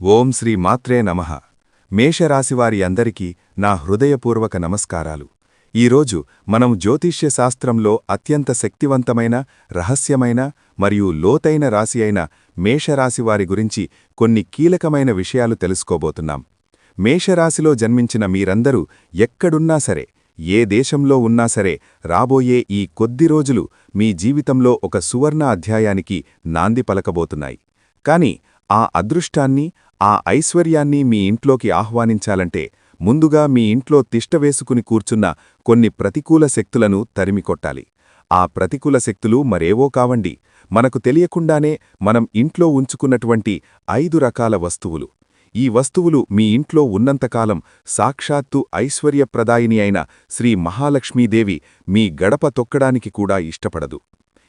ఓం శ్రీ మాత్రే నమః. మేషరాశివారి అందరికీ నా హృదయపూర్వక నమస్కారాలు. ఈరోజు మనం జ్యోతిష్య శాస్త్రంలో అత్యంత శక్తివంతమైన రహస్యమైన మరియు లోతైన రాశి అయిన మేషరాశివారి గురించి కొన్ని కీలకమైన విషయాలు తెలుసుకోబోతున్నాం. మేషరాశిలో జన్మించిన మీరందరూ ఎక్కడున్నా సరే ఏ దేశంలో ఉన్నా సరే రాబోయే ఈ కొద్ది రోజులు మీ జీవితంలో ఒక సువర్ణ అధ్యాయానికి నాంది పలకబోతున్నాయి. కాని ఆ అదృష్టాన్ని ఆ ఐశ్వర్యాన్ని మీ ఇంట్లోకి ఆహ్వానించాలంటే ముందుగా మీ ఇంట్లో తిష్టవేసుకుని కూర్చున్న కొన్ని ప్రతికూల శక్తులను తరిమికొట్టాలి ఆ ప్రతికూల శక్తులు మరేవో కావండి. మనకు తెలియకుండానే మనం ఇంట్లో ఉంచుకున్నటువంటి ఐదు రకాల వస్తువులు. ఈ వస్తువులు మీ ఇంట్లో ఉన్నంతకాలం సాక్షాత్తు ఐశ్వర్యప్రదాయిని అయిన శ్రీ మహాలక్ష్మీదేవి మీ గడప తొక్కడానికి కూడా ఇష్టపడదు.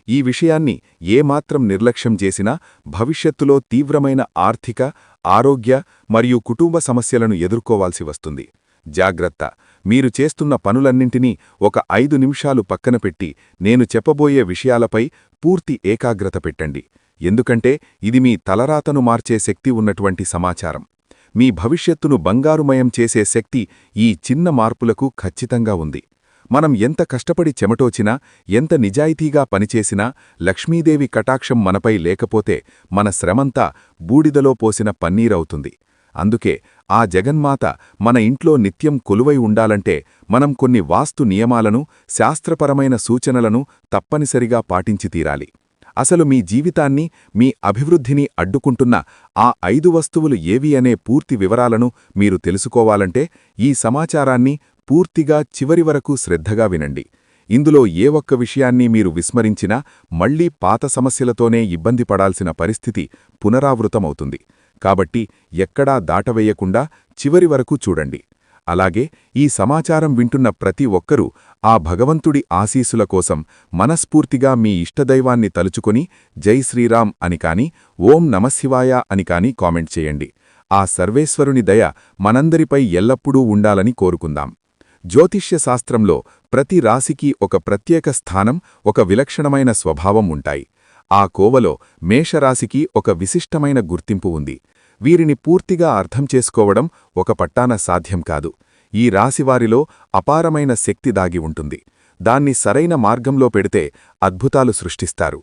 ఈ విషయాన్ని ఏమాత్రం నిర్లక్ష్యం చేసినా భవిష్యత్తులో తీవ్రమైన ఆర్థిక ఆరోగ్య మరియు కుటుంబ సమస్యలను ఎదుర్కోవాల్సి వస్తుంది. జాగ్రత్త! మీరు చేస్తున్న పనులన్నింటినీ ఒక ఐదు నిమిషాలు పక్కన పెట్టి నేను చెప్పబోయే విషయాలపై పూర్తి ఏకాగ్రత పెట్టండి. ఎందుకంటే ఇది మీ తలరాతను మార్చే శక్తి ఉన్నటువంటి సమాచారం. మీ భవిష్యత్తును బంగారుమయం చేసే శక్తి ఈ చిన్న మార్పులకు ఖచ్చితంగా ఉంది. మనం ఎంత కష్టపడి చెమటోచినా ఎంత నిజాయితీగా పనిచేసినా లక్ష్మీదేవి కటాక్షం మనపై లేకపోతే మన శ్రమంతా బూడిదలో పోసిన పన్నీరవుతుంది. అందుకే ఆ జగన్మాత మన ఇంట్లో నిత్యం కొలువై ఉండాలంటే మనం కొన్ని వాస్తు నియమాలను శాస్త్రపరమైన సూచనలను తప్పనిసరిగా పాటించి తీరాలి. అసలు మీ జీవితాన్ని మీ అభివృద్ధిని అడ్డుకుంటున్న ఆ ఐదు వస్తువులు ఏవి అనే పూర్తి వివరాలను మీరు తెలుసుకోవాలంటే ఈ సమాచారాన్ని పూర్తిగా చివరి వరకు శ్రద్ధగా వినండి. ఇందులో ఏ ఒక్క విషయాన్ని మీరు విస్మరించినా మళ్ళీ పాత సమస్యలతోనే ఇబ్బంది పడాల్సిన పరిస్థితి పునరావృతమవుతుంది. కాబట్టి ఎక్కడా దాటవేయకుండా చివరి వరకు చూడండి. అలాగే ఈ సమాచారం వింటున్న ప్రతి ఒక్కరూ ఆ భగవంతుడి ఆశీసుల కోసం మనస్ఫూర్తిగా మీ ఇష్టదైవాన్ని తలుచుకొని జై శ్రీరామ్ అని కాని ఓం నమశివాయ అని కాని కామెంట్ చేయండి. ఆ సర్వేశ్వరుని దయ మనందరిపై ఎల్లప్పుడూ ఉండాలని కోరుకుందాం. జ్యోతిష్య శాస్త్రంలో ప్రతి రాశికి ఒక ప్రత్యేక స్థానం ఒక విలక్షణమైన స్వభావం ఉంటాయి. ఆ కోవలో మేషరాశికి ఒక విశిష్టమైన గుర్తింపు ఉంది. వీరిని పూర్తిగా అర్థం చేసుకోవడం ఒక పట్టాన సాధ్యం కాదు. ఈ రాశివారిలో అపారమైన శక్తి దాగి ఉంటుంది. దాన్ని సరైన మార్గంలో పెడితే అద్భుతాలు సృష్టిస్తారు.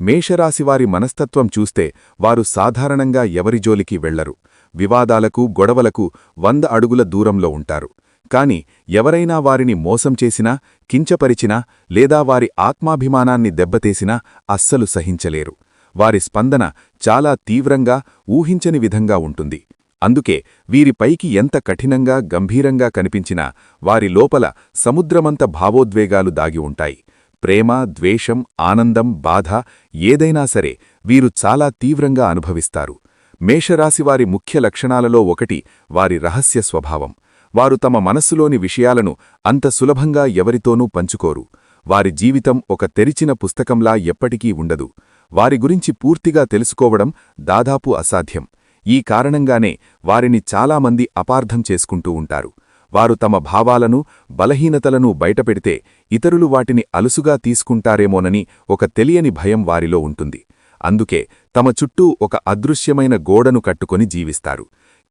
మేషరాశివారి మనస్తత్వం చూస్తే వారు సాధారణంగా ఎవరి జోలికి వెళ్ళరు. వివాదాలకు గొడవలకు వంద అడుగుల దూరంలో ఉంటారు. కాని ఎవరైనా వారిని మోసం చేసినా కించపరిచినా లేదా వారి ఆత్మాభిమానాన్ని దెబ్బతీసినా అస్సలు సహించలేరు. వారి స్పందన చాలా తీవ్రంగా ఊహించని విధంగా ఉంటుంది. అందుకే వీరిపైకి ఎంత కఠినంగా గంభీరంగా కనిపించినా వారి లోపల సముద్రమంత భావోద్వేగాలు దాగి ఉంటాయి. ప్రేమ ద్వేషం ఆనందం బాధ ఏదైనా సరే వీరు చాలా తీవ్రంగా అనుభవిస్తారు. మేషరాశివారి ముఖ్య లక్షణాలలో ఒకటి వారి రహస్య స్వభావం. వారు తమ మనస్సులోని విషయాలను అంత సులభంగా ఎవరితోనూ పంచుకోరు. వారి జీవితం ఒక తెరిచిన పుస్తకంలా ఎప్పటికీ ఉండదు. వారి గురించి పూర్తిగా తెలుసుకోవడం దాదాపు అసాధ్యం. ఈ కారణంగానే వారిని చాలామంది అపార్థం చేసుకుంటూ ఉంటారు. వారు తమ భావాలను బలహీనతలను బయటపెడితే ఇతరులు వాటిని అలుసుగా తీసుకుంటారేమోనని ఒక తెలియని భయం వారిలో ఉంటుంది. అందుకే తమ చుట్టూ ఒక అదృశ్యమైన గోడను కట్టుకొని జీవిస్తారు.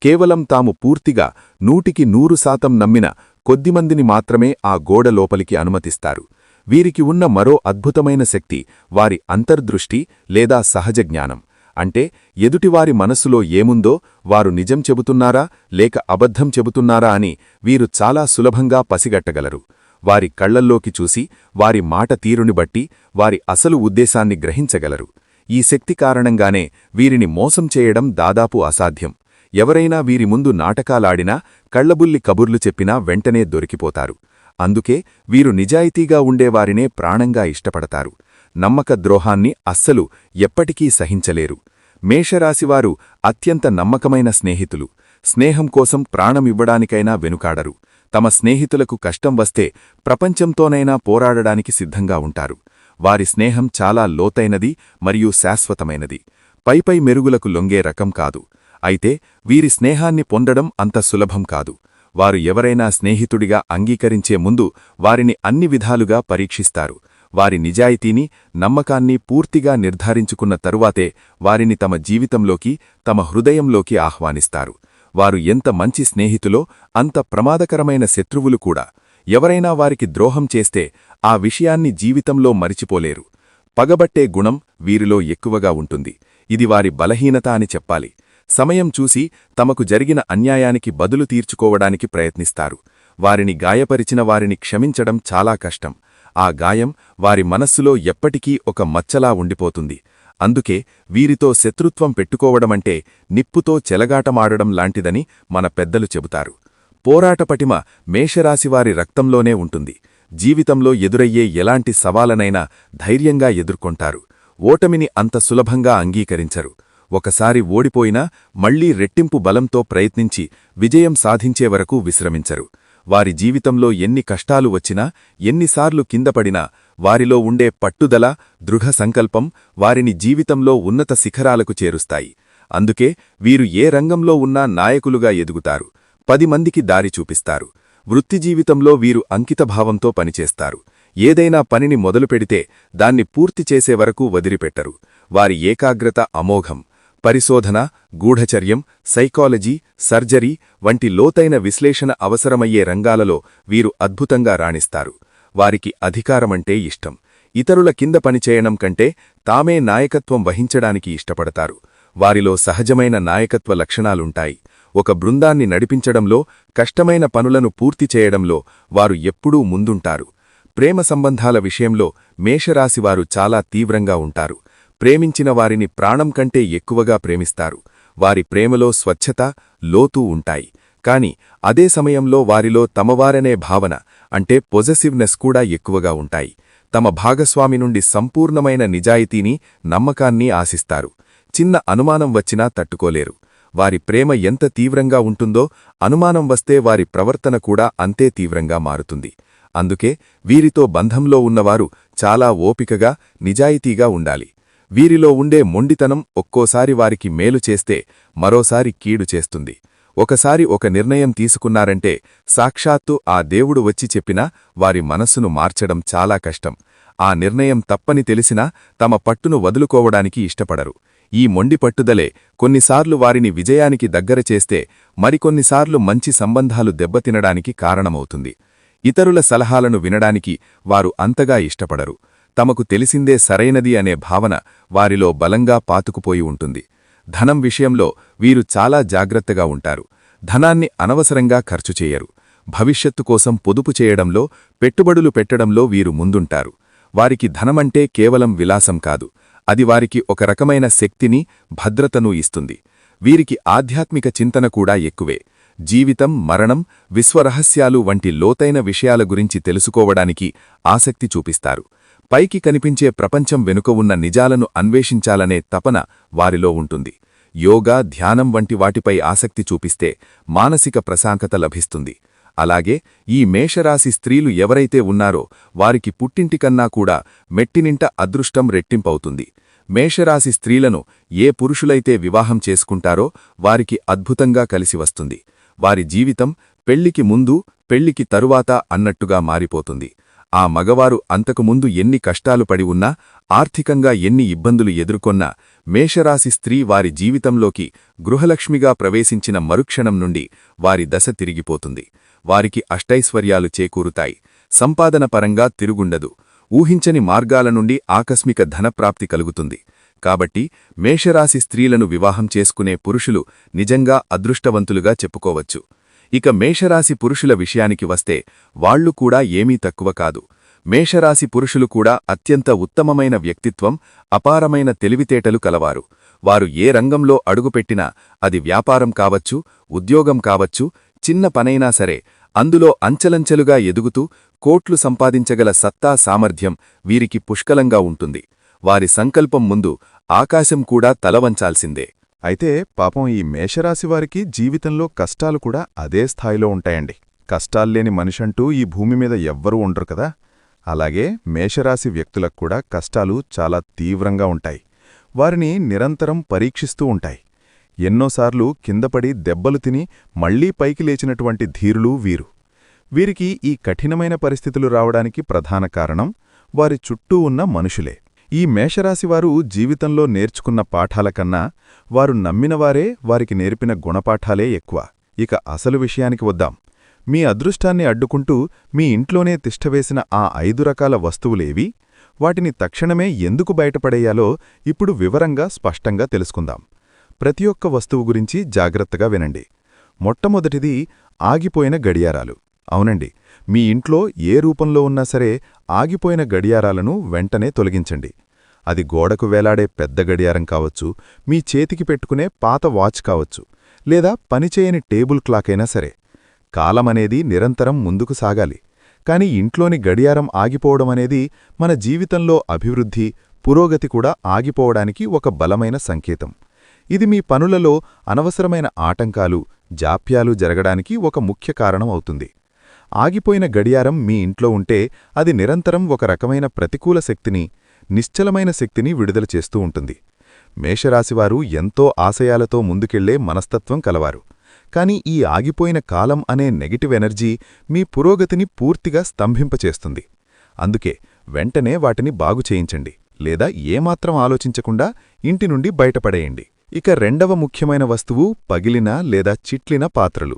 కేవలం తాము పూర్తిగా నూటికి నూరు శాతం నమ్మిన కొద్దిమందిని మాత్రమే ఆ గోడ లోపలికి అనుమతిస్తారు. వీరికి ఉన్న మరో అద్భుతమైన శక్తి వారి అంతర్దృష్టి లేదా సహజ జ్ఞానం. అంటే ఎదుటివారి మనస్సులో ఏముందో వారు నిజం చెబుతున్నారా లేక అబద్ధం చెబుతున్నారా అని వీరు చాలా సులభంగా పసిగట్టగలరు. వారి కళ్ళల్లోకి చూసి వారి మాట తీరుని బట్టి వారి అసలు ఉద్దేశాన్ని గ్రహించగలరు. ఈ శక్తి కారణంగానే వీరిని మోసం చేయడం దాదాపు అసాధ్యం. ఎవరైనా వీరి ముందు నాటకాలాడినా కళ్ళబుల్లి కబుర్లు చెప్పినా వెంటనే దొరికిపోతారు. అందుకే వీరు నిజాయితీగా ఉండేవారినే ప్రాణంగా ఇష్టపడతారు. నమ్మక ద్రోహాన్ని అస్సలు ఎప్పటికీ సహించలేరు. మేషరాశివారు అత్యంత నమ్మకమైన స్నేహితులు. స్నేహం కోసం ప్రాణమివ్వడానికైనా వెనుకాడరు. తమ స్నేహితులకు కష్టం వస్తే ప్రపంచంతోనైనా పోరాడడానికి సిద్ధంగా ఉంటారు. వారి స్నేహం చాలా లోతైనది మరియు శాశ్వతమైనది. పైపై మెరుగులకు లొంగే రకం కాదు. అయితే వీరి స్నేహాన్ని పొందడం అంత సులభం కాదు. వారు ఎవరైనా స్నేహితుడిగా అంగీకరించే ముందు వారిని అన్ని విధాలుగా పరీక్షిస్తారు. వారి నిజాయితీని నమ్మకాన్ని పూర్తిగా నిర్ధారించుకున్న తరువాతే వారిని తమ జీవితంలోకి తమ హృదయంలోకి ఆహ్వానిస్తారు. వారు ఎంత మంచి స్నేహితులో అంత ప్రమాదకరమైన శత్రువులు కూడా. ఎవరైనా వారికి ద్రోహం చేస్తే ఆ విషయాన్ని జీవితంలో మరిచిపోలేరు. పగబట్టే గుణం వీరిలో ఎక్కువగా ఉంటుంది. ఇది వారి బలహీనత అని చెప్పాలి. సమయం చూసి తమకు జరిగిన అన్యాయానికి బదులు తీర్చుకోవడానికి ప్రయత్నిస్తారు. వారిని గాయపరిచిన వారిని క్షమించడం చాలా కష్టం. ఆ గాయం వారి మనస్సులో ఎప్పటికీ ఒక మచ్చలా ఉండిపోతుంది. అందుకే వీరితో శత్రుత్వం పెట్టుకోవడమంటే నిప్పుతో చెలగాటమాడడం లాంటిదని మన పెద్దలు చెబుతారు. పోరాటపటిమ మేషరాశివారి రక్తంలోనే ఉంటుంది. జీవితంలో ఎదురయ్యే ఎలాంటి సవాలనైనా ధైర్యంగా ఎదుర్కొంటారు. ఓటమిని అంత సులభంగా అంగీకరించరు. ఒకసారి ఓడిపోయినా మళ్ళీ రెట్టింపు బలంతో ప్రయత్నించి విజయం సాధించే వరకు విశ్రమించరు. వారి జీవితంలో ఎన్ని కష్టాలు వచ్చినా ఎన్నిసార్లు కిందపడినా వారిలో ఉండే పట్టుదల దృఢ సంకల్పం వారిని జీవితంలో ఉన్నత శిఖరాలకు చేరుస్తాయి. అందుకే వీరు ఏ రంగంలో ఉన్నా నాయకులుగా ఎదుగుతారు పది మందికి దారి చూపిస్తారు. వృత్తి జీవితంలో వీరు అంకితభావంతో పనిచేస్తారు. ఏదైనా పనిని మొదలుపెడితే దాన్ని పూర్తి చేసే వరకు వదిలిపెట్టరు. వారి ఏకాగ్రత అమోఘం. పరిశోధన గూఢచర్యం సైకాలజీ సర్జరీ వంటి లోతైన విశ్లేషణ అవసరమయ్యే రంగాలలో వీరు అద్భుతంగా రాణిస్తారు. వారికి అధికారమంటే ఇష్టం. ఇతరుల కింద పనిచేయడం కంటే తామే నాయకత్వం వహించడానికి ఇష్టపడతారు. వారిలో సహజమైన నాయకత్వ లక్షణాలుంటాయి. ఒక బృందాన్ని నడిపించడంలో కష్టమైన పనులను పూర్తి చేయడంలో వారు ఎప్పుడూ ముందుంటారు. ప్రేమ సంబంధాల విషయంలో మేషరాశివారు చాలా తీవ్రంగా ఉంటారు. ప్రేమించిన వారిని ప్రాణం కంటే ఎక్కువగా ప్రేమిస్తారు. వారి ప్రేమలో స్వచ్ఛత లోతూ ఉంటాయి. కాని అదే సమయంలో వారిలో తమవారనే భావన అంటే పొజెసివ్నెస్ కూడా ఎక్కువగా ఉంటాయి. తమ భాగస్వామి నుండి సంపూర్ణమైన నిజాయితీని నమ్మకాన్ని ఆశిస్తారు. చిన్న అనుమానం వచ్చినా తట్టుకోలేరు. వారి ప్రేమ ఎంత తీవ్రంగా ఉంటుందో అనుమానం వస్తే వారి ప్రవర్తన కూడా అంతే తీవ్రంగా మారుతుంది. అందుకే వీరితో బంధంలో ఉన్నవారు చాలా ఓపికగా నిజాయితీగా ఉండాలి. వీరిలో ఉండే మొండితనం ఒక్కోసారి వారికి మేలు చేస్తే మరోసారి కీడు చేస్తుంది. ఒకసారి ఒక నిర్ణయం తీసుకున్నారంటే సాక్షాత్తు ఆ దేవుడు వచ్చి చెప్పినా వారి మనస్సును మార్చడం చాలా కష్టం. ఆ నిర్ణయం తప్పని తెలిసినా తమ పట్టును వదులుకోవడానికి ఇష్టపడరు. ఈ మొండి పట్టుదలే కొన్నిసార్లు వారిని విజయానికి దగ్గర చేస్తే మరికొన్నిసార్లు మంచి సంబంధాలు దెబ్బతినడానికి కారణమవుతుంది. ఇతరుల సలహాలను వినడానికి వారు అంతగా ఇష్టపడరు. తమకు తెలిసిందే సరైనది అనే భావన వారిలో బలంగా పాతుకుపోయి ఉంటుంది. ధనం విషయంలో వీరు చాలా జాగ్రత్తగా ఉంటారు. ధనాన్ని అనవసరంగా ఖర్చు చేయరు. భవిష్యత్తు కోసం పొదుపు చేయడంలో పెట్టుబడులు పెట్టడంలో వీరు ముందుంటారు. వారికి ధనమంటే కేవలం విలాసం కాదు. అది వారికి ఒక రకమైన శక్తిని భద్రతను ఇస్తుంది. వీరికి ఆధ్యాత్మిక చింతన కూడా ఎక్కువే. జీవితం మరణం విశ్వరహస్యాలు వంటి లోతైన విషయాల గురించి తెలుసుకోవడానికి ఆసక్తి చూపిస్తారు. పైకి కనిపించే ప్రపంచం వెనుక ఉన్న నిజాలను అన్వేషించాలనే తపన వారిలో ఉంటుంది. యోగా ధ్యానం వంటి వాటిపై ఆసక్తి చూపిస్తే మానసిక ప్రశాంతత లభిస్తుంది. అలాగే ఈ మేషరాశి స్త్రీలు ఎవరైతే ఉన్నారో వారికి పుట్టింటికన్నా కూడా మెట్టినింట అదృష్టం రెట్టింపవుతుంది. మేషరాశి స్త్రీలను ఏ పురుషులైతే వివాహం చేసుకుంటారో వారికి అద్భుతంగా కలిసి వస్తుంది. వారి జీవితం పెళ్ళికి ముందు పెళ్ళికి తరువాత అన్నట్టుగా మారిపోతుంది. ఆ మగవారు అంతకుముందు ఎన్ని కష్టాలు పడి ఉన్నా ఆర్థికంగా ఎన్ని ఇబ్బందులు ఎదుర్కొన్నా మేషరాశి స్త్రీ వారి జీవితంలోకి గృహలక్ష్మిగా ప్రవేశించిన మరుక్షణం నుండి వారి దశ తిరిగిపోతుంది. వారికి అష్టైశ్వర్యాలు చేకూరుతాయి. సంపాదన పరంగా తిరుగుండదు. ఊహించని మార్గాల నుండి ఆకస్మిక ధనప్రాప్తి కలుగుతుంది. కాబట్టి మేషరాశి స్త్రీలను వివాహం చేసుకునే పురుషులు నిజంగా అదృష్టవంతులుగా చెప్పుకోవచ్చు. ఇక మేషరాశి పురుషుల విషయానికి వస్తే వాళ్ళు కూడా ఏమీ తక్కువ కాదు. మేషరాశి పురుషులు కూడా అత్యంత ఉత్తమమైన వ్యక్తిత్వం అపారమైన తెలివితేటలు కలవారు. వారు ఏ రంగంలో అడుగుపెట్టినా అది వ్యాపారం కావచ్చు ఉద్యోగం కావచ్చు చిన్న పనైనా సరే అందులో అంచలంచెలుగా ఎదుగుతూ కోట్లు సంపాదించగల సత్తా సామర్థ్యం వీరికి పుష్కలంగా ఉంటుంది. వారి సంకల్పం ముందు ఆకాశం కూడా తలవంచాల్సిందే. అయితే పాపం ఈ మేషరాశివారికి జీవితంలో కష్టాలు కూడా అదే స్థాయిలో ఉంటాయండి. కష్టాల్లేని మనిషంటూ ఈ భూమి మీద ఎవ్వరూ ఉండరు కదా. అలాగే మేషరాశి వ్యక్తులకు కూడా కష్టాలు చాలా తీవ్రంగా ఉంటాయి. వారిని నిరంతరం పరీక్షిస్తూ ఉంటాయి. ఎన్నోసార్లు కిందపడి దెబ్బలు తిని మళ్ళీ పైకి లేచినటువంటి ధీరులు వీరు. వీరికి ఈ కఠినమైన పరిస్థితులు రావడానికి ప్రధాన కారణం వారి చుట్టూ ఉన్న మనుషులే. ఈ మేషరాశివారు జీవితంలో నేర్చుకున్న పాఠాల కన్నా వారు నమ్మినవారే వారికి నేర్పిన గుణపాఠాలే ఎక్కువ. ఇక అసలు విషయానికి వద్దాం. మీ అదృష్టాన్ని అడ్డుకుంటూ మీ ఇంట్లోనే తిష్టవేసిన ఆ ఐదు రకాల వస్తువులేవి? వాటిని తక్షణమే ఎందుకు బయటపడేయాలో ఇప్పుడు వివరంగా స్పష్టంగా తెలుసుకుందాం. ప్రతి ఒక్క వస్తువు గురించి జాగ్రత్తగా వినండి. మొట్టమొదటిది ఆగిపోయిన గడియారాలు. అవునండి మీ ఇంట్లో ఏ రూపంలో ఉన్నా సరే ఆగిపోయిన గడియారాలను వెంటనే తొలగించండి. అది గోడకు వేలాడే పెద్ద గడియారం కావచ్చు మీ చేతికి పెట్టుకునే పాత వాచ్ కావచ్చు లేదా పనిచేయని టేబుల్ క్లాక్ అయినా సరే. కాలమనేది నిరంతరం ముందుకు సాగాలి. కాని ఇంట్లోని గడియారం ఆగిపోవడం అనేది మన జీవితంలో అభివృద్ధి పురోగతి కూడా ఆగిపోవడానికి ఒక బలమైన సంకేతం. ఇది మీ పనులలో అనవసరమైన ఆటంకాలు జాప్యాలు జరగడానికి ఒక ముఖ్య కారణం అవుతుంది. ఆగిపోయిన గడియారం మీ ఇంట్లో ఉంటే అది నిరంతరం ఒక రకమైన ప్రతికూల శక్తిని నిశ్చలమైన శక్తిని విడుదల చేస్తూ ఉంటుంది. మేషరాశివారు ఎంతో ఆశయాలతో ముందుకెళ్ళే మనస్తత్వం కలవారు. కాని ఈ ఆగిపోయిన కాలం అనే నెగిటివ్ ఎనర్జీ మీ పురోగతిని పూర్తిగా స్తంభింపచేస్తుంది. అందుకే వెంటనే వాటిని బాగు చేయించండి. లేదా ఏమాత్రం ఆలోచించకుండా ఇంటి నుండి బయటపడేయండి. ఇక రెండవ ముఖ్యమైన వస్తువు పగిలిన లేదా చిట్లిన పాత్రలు.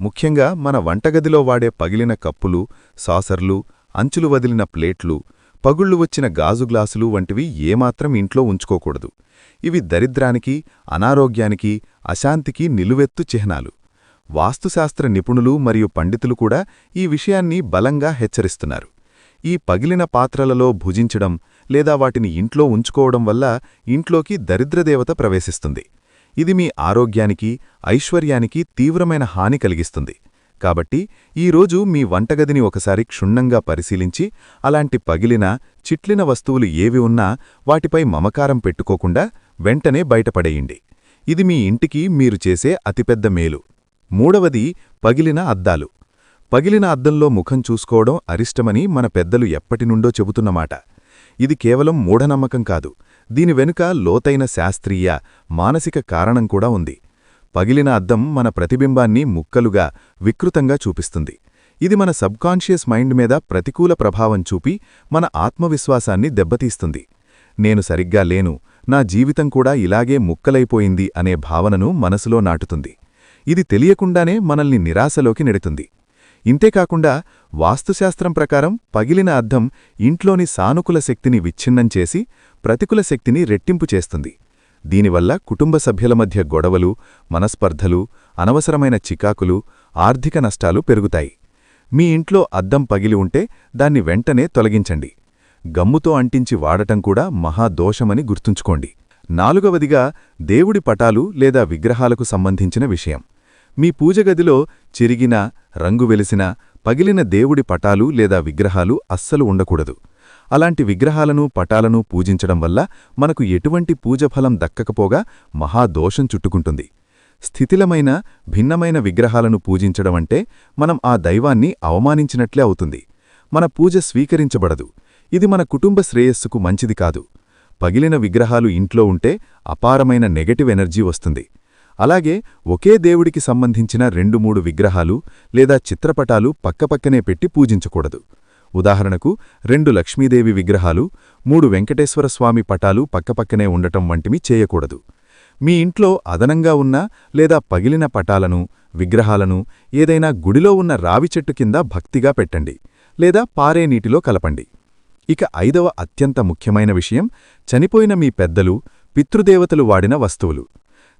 ముఖ్యంగా మన వంటగదిలో వాడే పగిలిన కప్పులు సాసర్లు అంచులు వదిలిన ప్లేట్లు పగుళ్ళు వచ్చిన గాజు గ్లాసులు వంటివి ఏమాత్రం ఇంట్లో ఉంచుకోకూడదు. ఇవి దరిద్రానికి అనారోగ్యానికి అశాంతికి నిలువెత్తు చిహ్నాలు. వాస్తుశాస్త్ర నిపుణులు మరియు పండితులు కూడా ఈ విషయాన్ని బలంగా హెచ్చరిస్తున్నారు. ఈ పగిలిన పాత్రలలో భుజించడం లేదా వాటిని ఇంట్లో ఉంచుకోవడం వల్ల ఇంట్లోకి దరిద్రదేవత ప్రవేశిస్తుంది. ఇది మీ ఆరోగ్యానికి ఐశ్వర్యానికి తీవ్రమైన హాని కలిగిస్తుంది. కాబట్టి ఈరోజు మీ వంటగదిని ఒకసారి క్షుణ్ణంగా పరిశీలించి అలాంటి పగిలిన చిట్లిన వస్తువులు ఏవి ఉన్నా వాటిపై మమకారం పెట్టుకోకుండా వెంటనే బయటపడేయండి. ఇది మీ ఇంటికి మీరు చేసే అతిపెద్ద మేలు. మూడవది పగిలిన అద్దాలు. పగిలిన అద్దంలో ముఖం చూసుకోవడం అరిష్టమని మన పెద్దలు ఎప్పటినుండో చెబుతున్నమాట. ఇది కేవలం మూఢనమ్మకం కాదు. దీని వెనుక లోతైన శాస్త్రీయ మానసిక కారణం కూడా ఉంది. పగిలిన అద్దం మన ప్రతిబింబాన్ని ముక్కలుగా వికృతంగా చూపిస్తుంది. ఇది మన సబ్కాన్షియస్ మైండ్ మీద ప్రతికూల ప్రభావం చూపి మన ఆత్మవిశ్వాసాన్ని దెబ్బతీస్తుంది. నేను సరిగ్గా లేను నా జీవితం కూడా ఇలాగే ముక్కలైపోయింది అనే భావనను మనసులో నాటుతుంది. ఇది తెలియకుండానే మనల్ని నిరాశలోకి నెడుతుంది. ఇంతేకాకుండా వాస్తుశాస్త్రం ప్రకారం పగిలిన అద్దం ఇంట్లోని సానుకూల శక్తిని విచ్ఛిన్నం చేసి ప్రతికూల శక్తిని రెట్టింపు చేస్తుంది. దీనివల్ల కుటుంబ సభ్యుల మధ్య గొడవలు మనస్పర్ధలు అనవసరమైన చికాకులు ఆర్థిక నష్టాలు పెరుగుతాయి. మీ ఇంట్లో అద్దం పగిలి ఉంటే దాన్ని వెంటనే తొలగించండి. గమ్ముతో అంటించి వాడటం కూడా మహాదోషమని గుర్తుంచుకోండి. నాలుగవదిగా దేవుడి పటాలు లేదా విగ్రహాలకు సంబంధించిన విషయం. మీ పూజగదిలో చిరిగిన రంగు వెలిసిన పగిలిన దేవుడి పటాలు లేదా విగ్రహాలు అస్సలు ఉండకూడదు. అలాంటి విగ్రహాలను పటాలను పూజించడం వల్ల మనకు ఎటువంటి పూజఫలం దక్కకపోగా మహాదోషం చుట్టుకుంటుంది. స్థితిలమైన భిన్నమైన విగ్రహాలను పూజించడమంటే మనం ఆ దైవాన్ని అవమానించినట్లే అవుతుంది. మన పూజ స్వీకరించబడదు. ఇది మన కుటుంబ శ్రేయస్సుకు మంచిది కాదు. పగిలిన విగ్రహాలు ఇంట్లో ఉంటే అపారమైన నెగటివ్ ఎనర్జీ వస్తుంది. అలాగే ఒకే దేవుడికి సంబంధించిన రెండు మూడు విగ్రహాలు లేదా చిత్రపటాలు పక్కపక్కనే పెట్టి పూజించకూడదు. ఉదాహరణకు రెండు లక్ష్మీదేవి విగ్రహాలు మూడు వెంకటేశ్వర స్వామి పటాలు పక్కపక్కనే ఉండటం వంటివి చేయకూడదు. మీ ఇంట్లో అదనంగా ఉన్న లేదా పగిలిన పటాలను విగ్రహాలను ఏదైనా గుడిలో ఉన్న రావి చెట్టు కింద భక్తిగా పెట్టండి లేదా పారే నీటిలో కలపండి. ఇక ఐదవ అత్యంత ముఖ్యమైన విషయం చనిపోయిన మీ పెద్దలు పితృదేవతలు వాడిన వస్తువులు.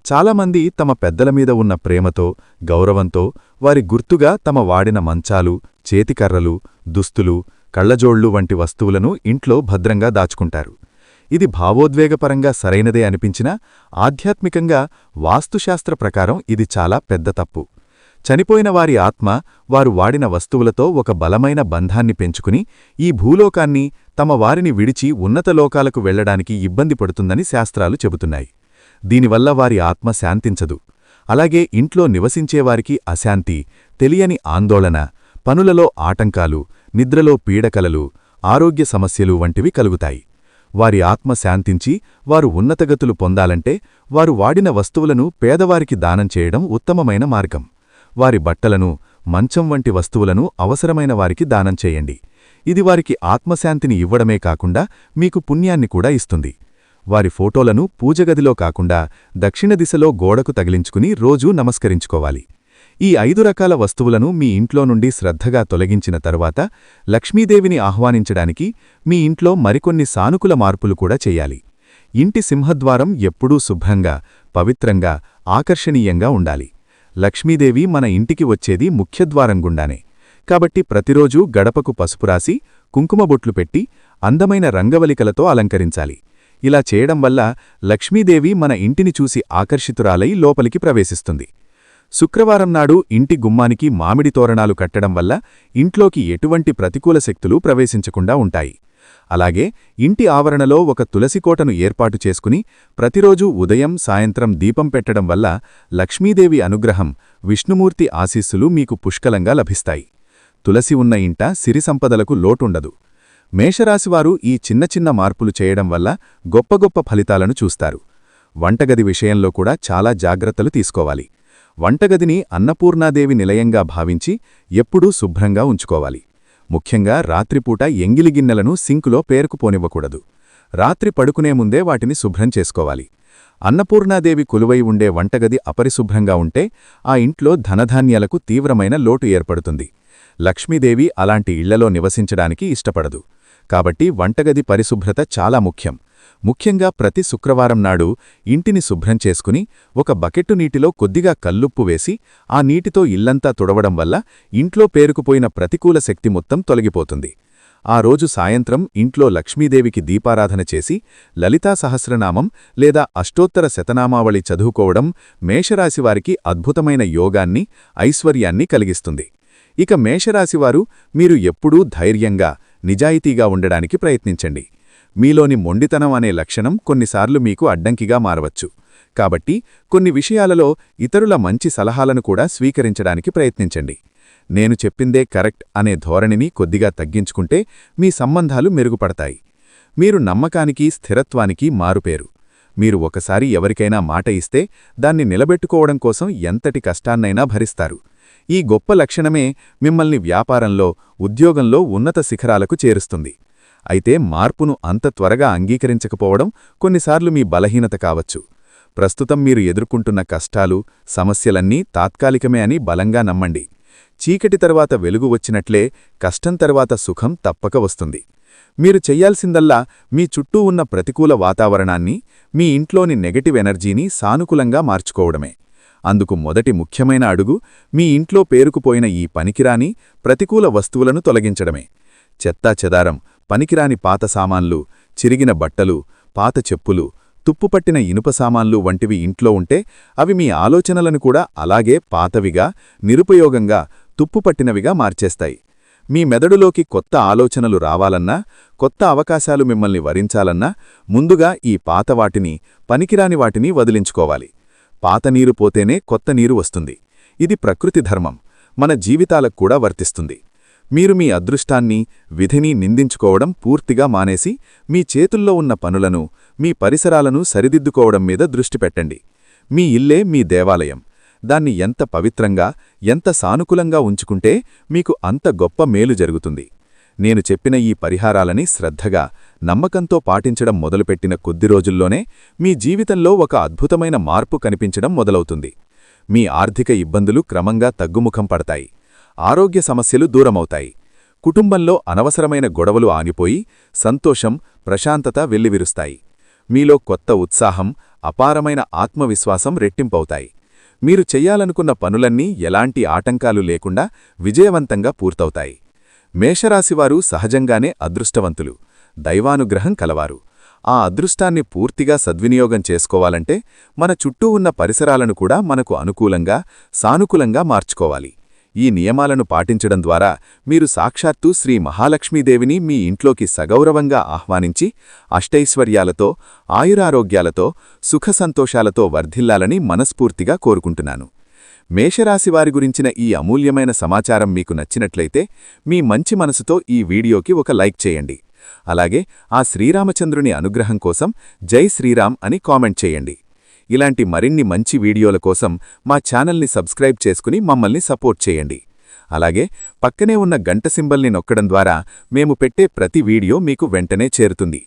చాలామంది తమ పెద్దల మీద ఉన్న ప్రేమతో గౌరవంతో వారి గుర్తుగా తమ వాడిన మంచాలు చేతికర్రలు దుస్తులు కళ్ళజోళ్ళు వంటి వస్తువులను ఇంట్లో భద్రంగా దాచుకుంటారు. ఇది భావోద్వేగపరంగా సరైనదే అనిపించినా ఆధ్యాత్మికంగా వాస్తుశాస్త్ర ప్రకారం ఇది చాలా పెద్ద తప్పు. చనిపోయిన వారి ఆత్మ వారు వాడిన వస్తువులతో ఒక బలమైన బంధాన్ని పెంచుకుని ఈ భూలోకాన్ని తమ వారిని విడిచి ఉన్నత లోకాలకు వెళ్ళడానికి ఇబ్బంది పడుతుందని శాస్త్రాలు చెబుతున్నాయి. దీనివల్ల వారి ఆత్మ శాంతించదు. అలాగే ఇంట్లో నివసించేవారికి అశాంతి తెలియని ఆందోళన పనులలో ఆటంకాలు నిద్రలో పీడకలలు ఆరోగ్య సమస్యలు వంటివి కలుగుతాయి. వారి ఆత్మ శాంతించి వారు ఉన్నతగతులు పొందాలంటే వారు వాడిన వస్తువులను పేదవారికి దానం చేయడం ఉత్తమమైన మార్గం. వారి బట్టలను మంచం వంటి వస్తువులను అవసరమైన వారికి దానం చేయండి. ఇది వారికి ఆత్మశాంతిని ఇవ్వడమే కాకుండా మీకు పుణ్యాన్ని కూడా ఇస్తుంది. వారి ఫోటోలను పూజగదిలో కాకుండా దక్షిణ దిశలో గోడకు తగిలించుకుని రోజూ నమస్కరించుకోవాలి. ఈ ఐదు రకాల వస్తువులను మీ ఇంట్లో నుండి శ్రద్ధగా తొలగించిన తరువాత లక్ష్మీదేవిని ఆహ్వానించడానికి మీ ఇంట్లో మరికొన్ని సానుకూల మార్పులు కూడా చెయ్యాలి ఇంటి సింహద్వారం ఎప్పుడూ శుభ్రంగా పవిత్రంగా ఆకర్షణీయంగా ఉండాలి. లక్ష్మీదేవి మన ఇంటికి వచ్చేది ముఖ్యద్వారం గుండానే. కాబట్టి ప్రతిరోజూ గడపకు పసుపు రాసి కుంకుమబొట్లు పెట్టి అందమైన రంగవలికలతో అలంకరించాలి. ఇలా చేయడం వల్ల లక్ష్మీదేవి మన ఇంటిని చూసి ఆకర్షితురాలై లోపలికి ప్రవేశిస్తుంది. శుక్రవారం నాడు ఇంటి గుమ్మానికి మామిడి తోరణాలు కట్టడం వల్ల ఇంట్లోకి ఎటువంటి ప్రతికూల శక్తులు ప్రవేశించకుండా ఉంటాయి. అలాగే ఇంటి ఆవరణలో ఒక తులసికోటను ఏర్పాటు చేసుకుని ప్రతిరోజూ ఉదయం సాయంత్రం దీపం పెట్టడం వల్ల లక్ష్మీదేవి అనుగ్రహం విష్ణుమూర్తి ఆశీస్సులు మీకు పుష్కలంగా లభిస్తాయి. తులసి ఉన్న ఇంట సిరి సంపదలకు లోటుండదు. మేషరాశివారు ఈ చిన్న చిన్న మార్పులు చేయడం వల్ల గొప్ప గొప్ప ఫలితాలను చూస్తారు. వంటగది విషయంలో కూడా చాలా జాగ్రత్తలు తీసుకోవాలి. వంటగదిని అన్నపూర్ణాదేవి నిలయంగా భావించి ఎప్పుడూ శుభ్రంగా ఉంచుకోవాలి. ముఖ్యంగా రాత్రిపూట ఎంగిలి గిన్నెలను సింకులో పేరుకుపోనివ్వకూడదు. రాత్రి పడుకునే ముందే వాటిని శుభ్రం చేసుకోవాలి. అన్నపూర్ణాదేవి కొలువై ఉండే వంటగది అపరిశుభ్రంగా ఉంటే ఆ ఇంట్లో ధనధాన్యాలకు తీవ్రమైన లోటు ఏర్పడుతుంది. లక్ష్మీదేవి అలాంటి ఇళ్ళలో నివసించడానికి ఇష్టపడదు. కాబట్టి వంటగది పరిశుభ్రత చాలా ముఖ్యం. ముఖ్యంగా ప్రతి శుక్రవారం నాడు ఇంటిని శుభ్రం చేసుకుని ఒక బకెట్టు నీటిలో కొద్దిగా కల్లుప్పు వేసి ఆ నీటితో ఇల్లంతా తుడవడం వల్ల ఇంట్లో పేరుకుపోయిన ప్రతికూల శక్తి మొత్తం తొలగిపోతుంది. ఆ రోజు సాయంత్రం ఇంట్లో లక్ష్మీదేవికి దీపారాధన చేసి లలితా సహస్రనామం లేదా అష్టోత్తర శతనామావళి చదువుకోవడం మేషరాశివారికి అద్భుతమైన యోగాన్ని ఐశ్వర్యాన్ని కలిగిస్తుంది. ఇక మేషరాశివారు మీరు ఎప్పుడూ ధైర్యంగా నిజాయితీగా ఉండడానికి ప్రయత్నించండి. మీలోని మొండితనం అనే లక్షణం కొన్నిసార్లు మీకు అడ్డంకిగా మారవచ్చు. కాబట్టి కొన్ని విషయాలలో ఇతరుల మంచి సలహాలను కూడా స్వీకరించడానికి ప్రయత్నించండి. నేను చెప్పిందే కరెక్ట్ అనే ధోరణిని కొద్దిగా తగ్గించుకుంటే మీ సంబంధాలు మెరుగుపడతాయి. మీరు నమ్మకానికి స్థిరత్వానికి మారుపేరు. మీరు ఒకసారి ఎవరికైనా మాట ఇస్తే దాన్ని నిలబెట్టుకోవడం కోసం ఎంతటి కష్టాన్నైనా భరిస్తారు. ఈ గొప్ప లక్షణమే మిమ్మల్ని వ్యాపారంలో ఉద్యోగంలో ఉన్నత శిఖరాలకు చేరుస్తుంది. అయితే మార్పును అంత త్వరగా అంగీకరించకపోవడం కొన్నిసార్లు మీ బలహీనత కావచ్చు. ప్రస్తుతం మీరు ఎదుర్కొంటున్న కష్టాలు సమస్యలన్నీ తాత్కాలికమే అని బలంగా నమ్మండి. చీకటి తర్వాత వెలుగు వచ్చినట్లే కష్టం తర్వాత సుఖం తప్పక వస్తుంది. మీరు చెయ్యాల్సిందల్లా మీ చుట్టూ ఉన్న ప్రతికూల వాతావరణాన్ని మీ ఇంట్లోని నెగటివ్ ఎనర్జీని సానుకూలంగా మార్చుకోవడమే. అందుకు మొదటి ముఖ్యమైన అడుగు మీ ఇంట్లో పేరుకుపోయిన ఈ పనికిరాని ప్రతికూల వస్తువులను తొలగించడమే. చెత్తా చెదారం పనికిరాని పాత సామాన్లు చిరిగిన బట్టలు పాత చెప్పులు తుప్పుపట్టిన ఇనుప సామాన్లు వంటివి ఇంట్లో ఉంటే అవి మీ ఆలోచనలను కూడా అలాగే పాతవిగా నిరుపయోగంగా తుప్పుపట్టినవిగా మార్చేస్తాయి. మీ మెదడులోకి కొత్త ఆలోచనలు రావాలన్నా కొత్త అవకాశాలు మిమ్మల్ని వరించాలన్నా ముందుగా ఈ పాత వాటిని పనికిరాని వాటిని వదిలించుకోవాలి. పాత నీరు పోతేనే కొత్త నీరు వస్తుంది. ఇది ప్రకృతి ధర్మం. మన జీవితాలకు కూడా వర్తిస్తుంది. మీరు మీ అదృష్టాన్ని విధిని నిందించుకోవడం పూర్తిగా మానేసి మీ చేతుల్లో ఉన్న పనులను మీ పరిసరాలను సరిదిద్దుకోవడం మీద దృష్టి పెట్టండి. మీ ఇల్లే మీ దేవాలయం. దాన్ని ఎంత పవిత్రంగా ఎంత సానుకూలంగా ఉంచుకుంటే మీకు అంత గొప్ప మేలు జరుగుతుంది. నేను చెప్పిన ఈ పరిహారాలని శ్రద్ధగా నమ్మకంతో పాటించడం మొదలుపెట్టిన కొద్ది రోజుల్లోనే మీ జీవితంలో ఒక అద్భుతమైన మార్పు కనిపించడం మొదలవుతుంది. మీ ఆర్థిక ఇబ్బందులు క్రమంగా తగ్గుముఖం పడతాయి. ఆరోగ్య సమస్యలు దూరమవుతాయి. కుటుంబంలో అనవసరమైన గొడవలు ఆగిపోయి సంతోషం ప్రశాంతత వెల్లివిరుస్తాయి. మీలో కొత్త ఉత్సాహం అపారమైన ఆత్మవిశ్వాసం రెట్టింపవుతాయి. మీరు చెయ్యాలనుకున్న పనులన్నీ ఎలాంటి ఆటంకాలు లేకుండా విజయవంతంగా పూర్తవుతాయి. మేషరాశివారు సహజంగానే అదృష్టవంతులు. దైవానుగ్రహం కలవారు. ఆ అదృష్టాన్ని పూర్తిగా సద్వినియోగం చేసుకోవాలంటే మన చుట్టూ ఉన్న పరిసరాలను కూడా మనకు అనుకూలంగా సానుకూలంగా మార్చుకోవాలి. ఈ నియమాలను పాటించడం ద్వారా మీరు సాక్షాత్తు శ్రీ మహాలక్ష్మీదేవిని మీ ఇంట్లోకి సగౌరవంగా ఆహ్వానించి అష్టైశ్వర్యాలతో ఆయురారోగ్యాలతో సుఖసంతోషాలతో వర్ధిల్లాలని మనస్ఫూర్తిగా కోరుకుంటున్నాను. మేషరాశివారి గురించిన ఈ అమూల్యమైన సమాచారం మీకు నచ్చినట్లయితే మీ మంచి మనసుతో ఈ వీడియోకి ఒక లైక్ చేయండి. అలాగే ఆ శ్రీరామచంద్రుని అనుగ్రహం కోసం జై శ్రీరామ్ అని కామెంట్ చేయండి. ఇలాంటి మరిన్ని మంచి వీడియోల కోసం మా ఛానల్ని సబ్స్క్రైబ్ చేసుకుని మమ్మల్ని సపోర్ట్ చేయండి. అలాగే పక్కనే ఉన్న గంట సింబల్ని నొక్కడం ద్వారా మేము పెట్టే ప్రతి వీడియో మీకు వెంటనే చేరుతుంది.